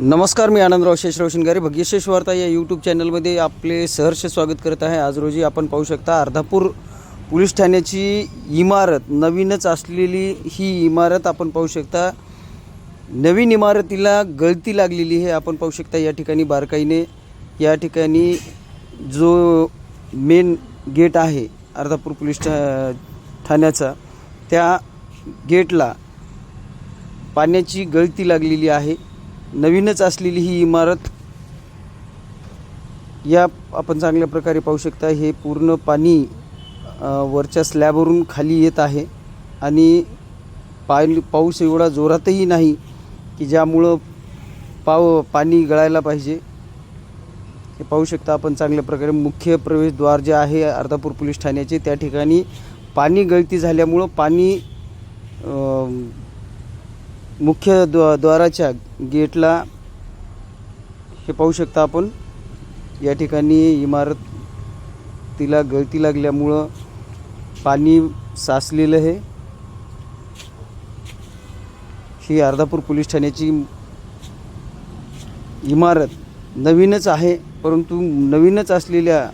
नमस्कार मी आनंदराव शेषराव शिंगारे भाग्यशेष वार्ता या यूट्यूब चॅनलमध्ये आपले सहर्ष स्वागत करत आहे. आज रोजी आपण पाहू शकता अर्धापूर पोलीस ठाण्याची इमारत नवीनच असलेली ही इमारत आपण पाहू शकता. नवीन इमारतीला गळती लागलेली हे आपण पाहू शकता या ठिकाणी बारकाईने. या ठिकाणी जो मेन गेट आहे अर्धापूर पोलीस ठा ठाण्याचा त्या गेटला पाण्याची गळती लागलेली आहे. नवीनच असलेली ही इमारत या आपण चांगल्या प्रकारे पाहू शकता हे पूर्ण पाणी वरच्या स्लॅबवरून खाली येत आहे. आणि पाणी पाऊस एवढा जोरातही नाही की ज्यामुळं पाव पाणी गळायला पाहिजे. हे पाहू शकता आपण चांगल्या प्रकारे मुख्य प्रवेशद्वार जे आहे अर्धापूर पोलीस ठाण्याचे त्या ठिकाणी पाणी गळती झाल्यामुळं पाणी मुख्य द्वा द्वाराच्या गेटला हे पाहू शकता आपण. या ठिकाणी इमारत तिला गळती लागल्यामुळं पाणी साचलेलं आहे. ही अर्धापूर पोलीस ठाण्याची इमारत नवीनच आहे परंतु नवीनच असलेल्या